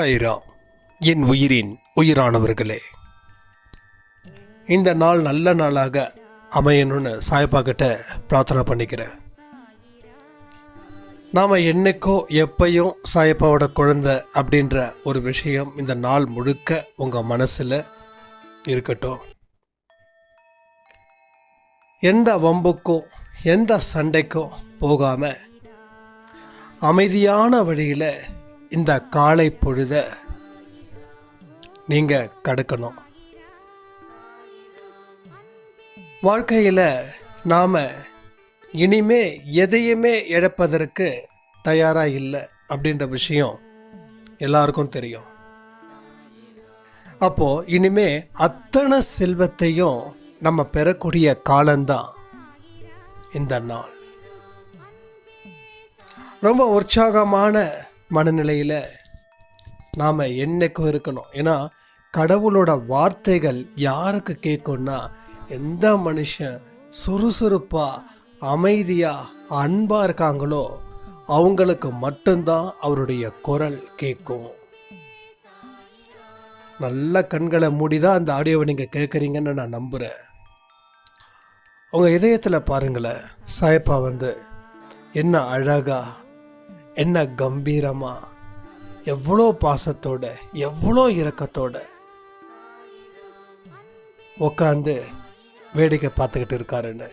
சைரா என் உயிரின் உயிரானவர்களே. இந்த நாள் நல்ல நாளாக அமையணும்னு சாயப்பா கிட்ட பிரார்த்தனை பண்ணிக்கிறேன். நாம் என்னைக்கோ எப்பையும் சாயப்பாவோட குழந்தை அப்படின்ற ஒரு விஷயம் இந்த நாள் முழுக்க உங்கள் மனசில் இருக்கட்டும். எந்த வம்புக்கும் எந்த சண்டைக்கும் போகாமல் அமைதியான வழியில் இந்த காலை பொழுத நீங்கள் கடக்கணும். வாழ்க்கையில் நாம் இனிமே எதையுமே இழப்பதற்கு தயாராக இல்லை அப்படின்ற விஷயம் எல்லாருக்கும் தெரியும். அப்போது இனிமே அத்தனை செல்வத்தையும் நம்ம பெறக்கூடிய காலம்தான் இந்த நாள். ரொம்ப உற்சாகமான மனநிலையில் நாம் என்னைக்கும் இருக்கணும். ஏன்னா கடவுளோட வார்த்தைகள் யாருக்கு கேட்கும்னா எந்த மனுஷன் சுறுசுறுப்பாக அமைதியாக அன்பாக இருக்காங்களோ அவங்களுக்கு மட்டும்தான் அவருடைய குரல் கேட்கும் நல்ல கண்களை மூடி தான் அந்த ஆடியோவை நீங்கள் கேட்குறீங்கன்னு நான் நம்புகிறேன் உங்கள் இதயத்தில் பாருங்களேன் சாயப்பா வந்து என்ன அழகா என்ன கம்பீரமா. எவ்வளோ பாசத்தோட எவ்வளோ இரக்கத்தோட. உட்காந்து வேடிக்கை பார்த்துக்கிட்டு இருக்காருன்னு.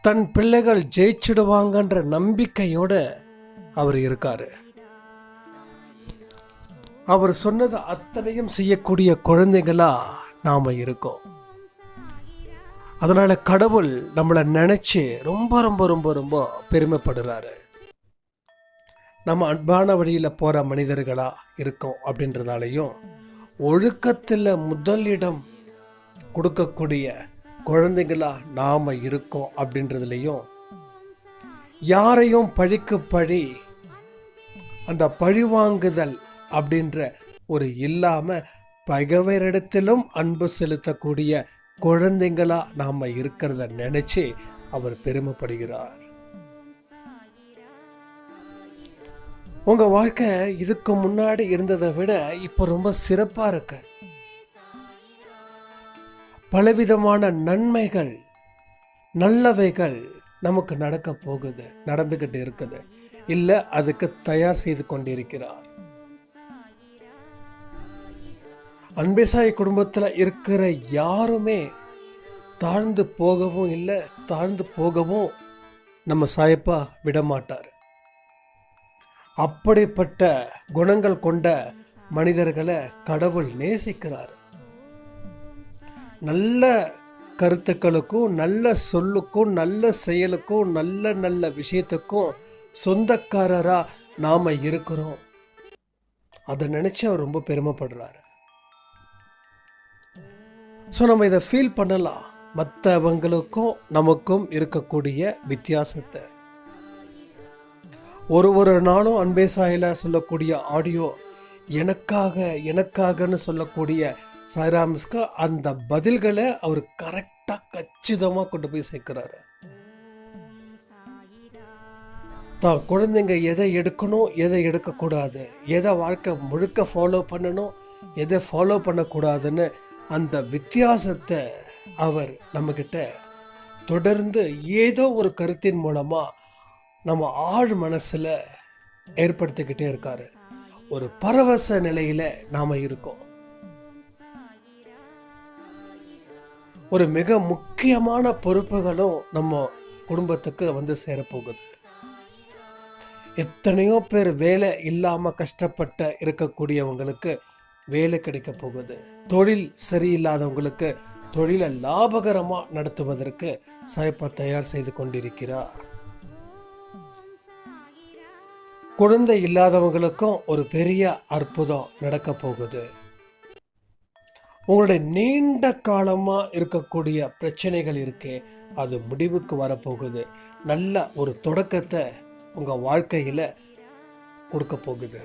தன் பிள்ளைகள் ஜெயிச்சிடுவாங்கன்ற நம்பிக்கையோட அவர் இருக்காரு. அவர் சொன்னது அத்தனையும் செய்யக்கூடிய குழந்தைகளா நாம இருக்கோம். அதனால கடவுள் நம்மளை நினைச்சு ரொம்ப ரொம்ப ரொம்ப ரொம்ப பெருமைப்படுறாரு. நம்ம அன்பான வழியில் போகிற மனிதர்களாக இருக்கோம் அப்படின்றதாலையும் ஒழுக்கத்தில் முதலிடம் கொடுக்கக்கூடிய குழந்தைங்களா நாம் இருக்கோம் அப்படின்றதுலையும் யாரையும் பழிக்கு பழி அந்த பழிவாங்குதல் அப்படின்ற ஒரு இல்லாமல் பகவரிடத்திலும் அன்பு செலுத்தக்கூடிய குழந்தைங்களாக நாம் இருக்கிறத நினச்சி அவர் பெருமைப்படுகிறார். உங்கள் வாழ்க்கை இதுக்கு முன்னாடி இருந்ததை விட இப்போ ரொம்ப சிறப்பாக இருக்கு. பலவிதமான நன்மைகள் நல்லவைகள் நமக்கு நடக்க போகுது நடந்துக்கிட்டு இருக்குது. இல்லை அதுக்கு தயார் செய்து கொண்டிருக்கிறார். அன்பேசாய் குடும்பத்தில் இருக்கிற யாருமே தாழ்ந்து போகவும் இல்லை தாழ்ந்து போகவும் நம்ம சாயப்பா விடமாட்டார். அப்படிப்பட்ட குணங்கள் கொண்ட மனிதர்களை கடவுள் நேசிக்கிறார். நல்ல கருத்துக்களுக்கும் நல்ல சொல்லுக்கும் நல்ல செயலுக்கும் நல்ல நல்ல விஷயத்துக்கும் சொந்தக்காரராக நாம் இருக்கிறோம். அதை நினச்சி அவர் ரொம்ப பெருமைப்படுறாரு. ஸோ நம்ம இதை ஃபீல் பண்ணலாம். மற்றவங்களுக்கும் நமக்கும் இருக்கக்கூடிய வித்தியாசத்தை. ஒரு ஒரு நாளும் அன்பே சாயில சொல்லக்கூடிய ஆடியோ எனக்காக எனக்காகன்னு சொல்லக்கூடிய சாய்ராம்ஸ்க்கு அந்த பதில்களை அவர் கரெக்டாக கச்சிதமாக கொண்டு போய் சேர்க்கிறாரு. தான் குழந்தைங்க எதை எடுக்கணும் எதை எடுக்கக்கூடாது எதை வாழ்க்கை முழுக்க ஃபாலோ பண்ணணும் எதை ஃபாலோ பண்ணக்கூடாதுன்னு அந்த வித்தியாசத்தை அவர் நம்மக்கிட்ட தொடர்ந்து ஏதோ ஒரு கருத்தின் மூலமாக நம்ம ஆழ் மனசில் ஏற்படுத்திக்கிட்டே இருக்காரு. ஒரு பரவச நிலையில் நாம் இருக்கோம். ஒரு மிக முக்கியமான பொறுப்புகளும் நம்ம குடும்பத்துக்கு வந்து சேரப்போகுது. எத்தனையோ பேர் வேலை இல்லாமல் கஷ்டப்பட்ட இருக்கக்கூடியவங்களுக்கு வேலை கிடைக்க போகுது. தொழில் சரியில்லாதவங்களுக்கு தொழிலை லாபகரமாக நடத்துவதற்கு சாய்ப்பா தயார் செய்து கொண்டிருக்கிறார். குழந்தை இல்லாதவங்களுக்கும் ஒரு பெரிய அற்புதம் நடக்க போகுது. உங்களுடைய நீண்ட காலமாக இருக்கக்கூடிய பிரச்சனைகள் இருக்கே அது முடிவுக்கு வரப்போகுது. நல்ல ஒரு தொடக்கத்தை உங்கள் வாழ்க்கையில் கொடுக்க போகுது.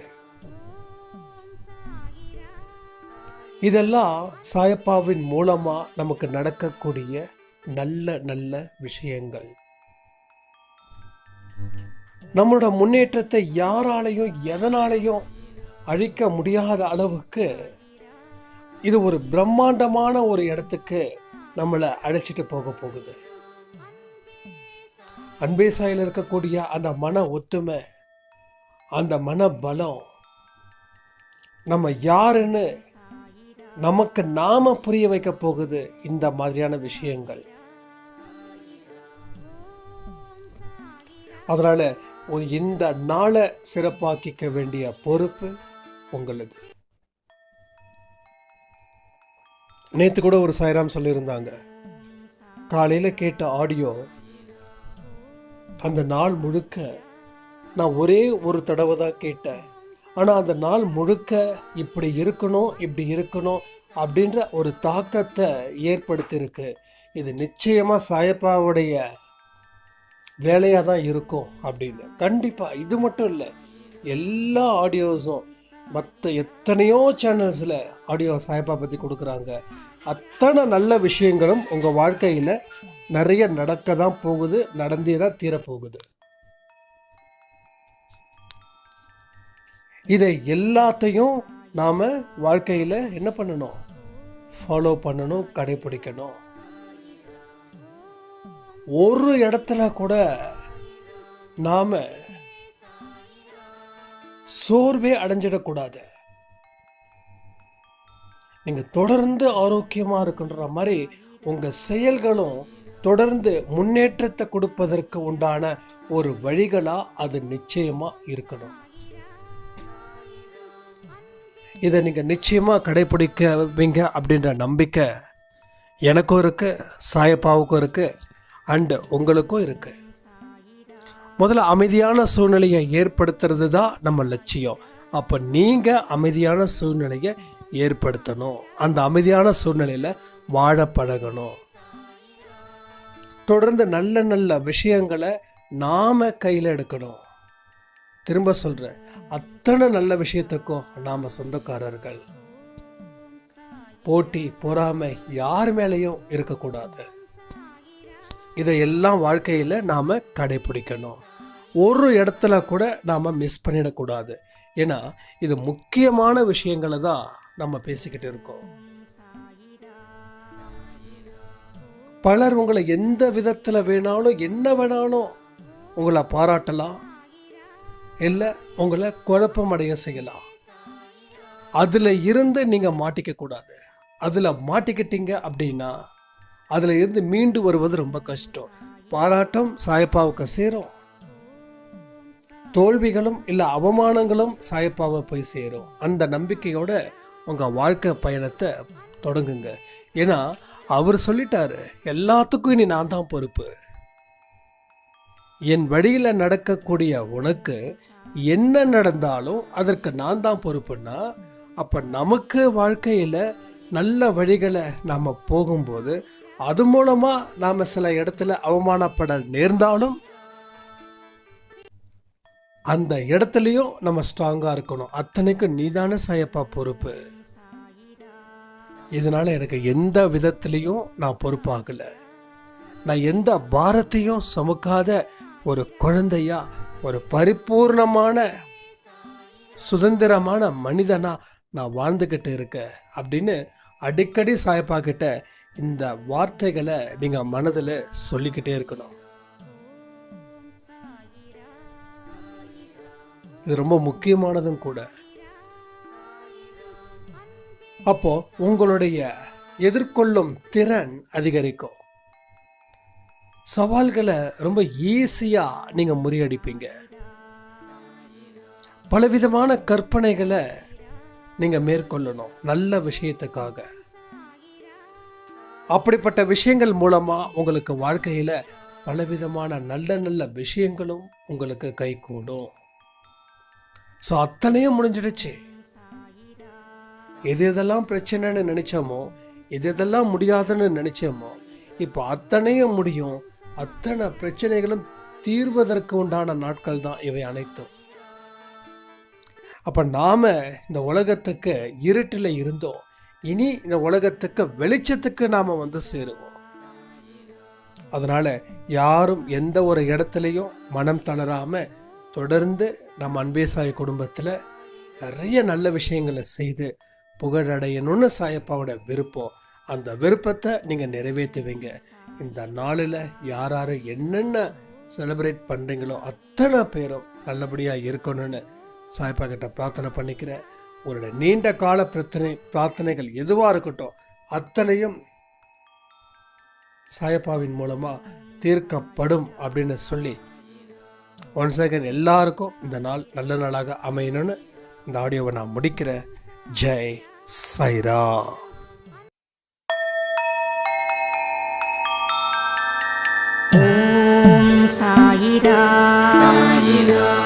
இதெல்லாம் சாயப்பாவின் மூலமாக நமக்கு நடக்கக்கூடிய நல்ல நல்ல விஷயங்கள். நம்மளோட முன்னேற்றத்தை யாராலையும் எதனாலையும் அழிக்க முடியாத அளவுக்கு இது ஒரு பிரம்மாண்டமான ஒரு இடத்துக்கு நம்மளை அழைச்சிட்டு போக போகுது. அன்பே சாயில் இருக்கக்கூடிய அந்த மன ஒற்றுமை அந்த மன பலம் நம்ம யாருன்னு நமக்கு நாம புரிய வைக்க போகுது இந்த மாதிரியான விஷயங்கள். அதனால இந்த நாளை சிறப்பாக்கிக்க வேண்டிய பொறுப்பு உங்களது. நேற்று கூட ஒரு சாய்ராம் சொல்லியிருந்தாங்க. காலையில் கேட்ட ஆடியோ அந்த நாள் முழுக்க நான் ஒரே ஒரு தடவை தான் கேட்டேன். ஆனால் அந்த நாள் முழுக்க இப்படி இருக்கணும் இப்படி இருக்கணும் அப்படின்ற ஒரு தாக்கத்தை ஏற்படுத்தியிருக்கு. இது நிச்சயமாக சாயப்பாவுடைய வேலையாக தான் இருக்கும் அப்படின்னு. கண்டிப்பாக இது மட்டும் இல்லை எல்லா ஆடியோஸும் மற்ற எத்தனையோ சேனல்ஸில் ஆடியோ சாய்பா பற்றி கொடுக்குறாங்க. அத்தனை நல்ல விஷயங்களும் உங்கள் வாழ்க்கையில் நிறைய நடக்க தான் போகுது நடந்தே தான் தீரப்போகுது. இதை எல்லாத்தையும் நாம் வாழ்க்கையில் என்ன பண்ணணும்? ஃபாலோ பண்ணணும் கடைபிடிக்கணும். ஒரு இடத்துல கூட நாம் சோர்வே அடைஞ்சிடக்கூடாது. நீங்கள் தொடர்ந்து ஆரோக்கியமாக இருக்குன்ற மாதிரி உங்கள் செயல்களும் தொடர்ந்து முன்னேற்றத்தை கொடுப்பதற்கு உண்டான ஒரு வழிகளாக அது நிச்சயமாக இருக்கணும். இதை நீங்கள் நிச்சயமாக கடைபிடிக்கவீங்க அப்படின்ற நம்பிக்கை எனக்கும் இருக்குது சாயப்பாவுக்கும் இருக்குது அண்டு உங்களுக்கும் இருக்கு. முதல்ல அமைதியான சூழ்நிலையை ஏற்படுத்துறது தான் நம்ம லட்சியம். அப்போ நீங்கள் அமைதியான சூழ்நிலையை ஏற்படுத்தணும். அந்த அமைதியான சூழ்நிலையில் வாழ பழகணும் தொடர்ந்து நல்ல நல்ல விஷயங்களை நாம் கையில் எடுக்கணும். திரும்ப சொல்கிறேன் அத்தனை நல்ல விஷயத்துக்கும் நாம் சொந்தக்காரர்கள். போட்டி பொறாமை யார் மேலேயும் இருக்கக்கூடாது. இதையெல்லாம் வாழ்க்கையில் நாம் கடைபிடிக்கணும் ஒரு இடத்துல கூட நாம் மிஸ் பண்ணிடக்கூடாது. ஏன்னா இது முக்கியமான விஷயங்களை தான் நம்ம பேசிக்கிட்டு இருக்கோம். பலர் உங்களை எந்த விதத்தில் வேணாலும் என்ன வேணாலும் உங்களை பாராட்டலாம். இல்லை உங்களை குழப்பமடைய செய்யலாம். அதில் இருந்து நீங்கள் மாட்டிக்கக்கூடாது. அதில் மாட்டிக்கிட்டீங்க அப்படின்னா அதில் இருந்து மீண்டு வருவது ரொம்ப கஷ்டம். பாராட்டம் சாயப்பாவுக்கு சேரும். தோல்விகளும் இல்லை அவமானங்களும் சாயப்பாவை போய் சேரும். அந்த நம்பிக்கையோட உங்கள் வாழ்க்கை பயணத்தை தொடங்குங்க. ஏன்னா அவர் சொல்லிட்டாரு எல்லாத்துக்கும் இனி நான் தான் பொறுப்பு. என் வழியில் நடக்கக்கூடிய உனக்கு என்ன நடந்தாலும் அதற்கு நான் தான் பொறுப்புன்னா அப்போ நமக்கு வாழ்க்கையில் நல்ல வழிகளை நாம் போகும்போது அது மூலமாக நாம் சில இடத்துல அவமானப்பட நேர்ந்தாலும் அந்த இடத்துலையும் நம்ம ஸ்ட்ராங்காக இருக்கணும். அத்தனைக்கும் நீதான சாயப்பா பொறுப்பு. இதனால் எனக்கு எந்த விதத்துலேயும் நான் பொறுப்பாகலை. நான் எந்த பாரத்தையும் சுமக்காத ஒரு குழந்தையா ஒரு பரிபூர்ணமான சுதந்திரமான மனிதனா நான் வாழ்ந்துக்கிட்டு இருக்கேன் அப்படின்னு அடிக்கடி சாயப்பா கிட்ட இந்த வார்த்தைகளை நீங்கள் மனதில் சொல்லிக்கிட்டே இருக்கணும். இது ரொம்ப முக்கியமானதும் கூட. அப்போ உங்களுடைய எதிர்கொள்ளும் திறன் அதிகரிக்கும். சவால்களை ரொம்ப ஈஸியாக நீங்கள் முறியடிப்பீங்க. பலவிதமான கற்பனைகளை நீங்கள் மேற்கொள்ளணும். நல்ல விஷயத்துக்காக. அப்படிப்பட்ட விஷயங்கள் மூலமாக உங்களுக்கு வாழ்க்கையில் பலவிதமான நல்ல நல்ல விஷயங்களும் உங்களுக்கு கைகூடும். ஸோ அத்தனையும் முடிஞ்சிடுச்சு. எது எதெல்லாம் பிரச்சனைன்னு நினைச்சோமோ எது எதெல்லாம் முடியாதுன்னு நினைச்சோமோ இப்போ அத்தனையும் முடியும். அத்தனை பிரச்சனைகளும் தீர்வதற்கு உண்டான நாட்கள் தான் இவை அனைத்தும். அப்போ நாம் இந்த உலகத்துக்கு இருட்டில் இருந்தோம். இனி இந்த உலகத்துக்கு வெளிச்சத்துக்கு நாம் வந்து சேருவோம். அதனால் யாரும் எந்த ஒரு இடத்துலையும் மனம் தளராமல் தொடர்ந்து நம்ம அன்பேசாய குடும்பத்தில் நிறைய நல்ல விஷயங்களை செய்து புகழடையணும்னு சாயப்பாவோட விருப்பம். அந்த விருப்பத்தை நீங்கள் நிறைவேற்றுவீங்க. இந்த நாளில் யார் யார் என்னென்ன செலிப்ரேட் பண்ணுறீங்களோ அத்தனை பேரும் நல்லபடியாக இருக்கணும்னு சாய்ப்பா கிட்ட பிரார்த்தனை பண்ணிக்கிறேன். உங்களுடைய நீண்ட கால பிரச்சனை பிரார்த்தனைகள் எதுவாக இருக்கட்டும் அத்தனையும் சாயப்பாவின் மூலமாக தீர்க்கப்படும் அப்படின்னு சொல்லி ஒன் செகண்ட் எல்லாருக்கும் இந்த நாள் நல்ல நாளாக அமையணும்னு இந்த ஆடியோவை நான் முடிக்கிறேன். ஜெய் சைரா. ஓம் சாயிரா. சாயிரா.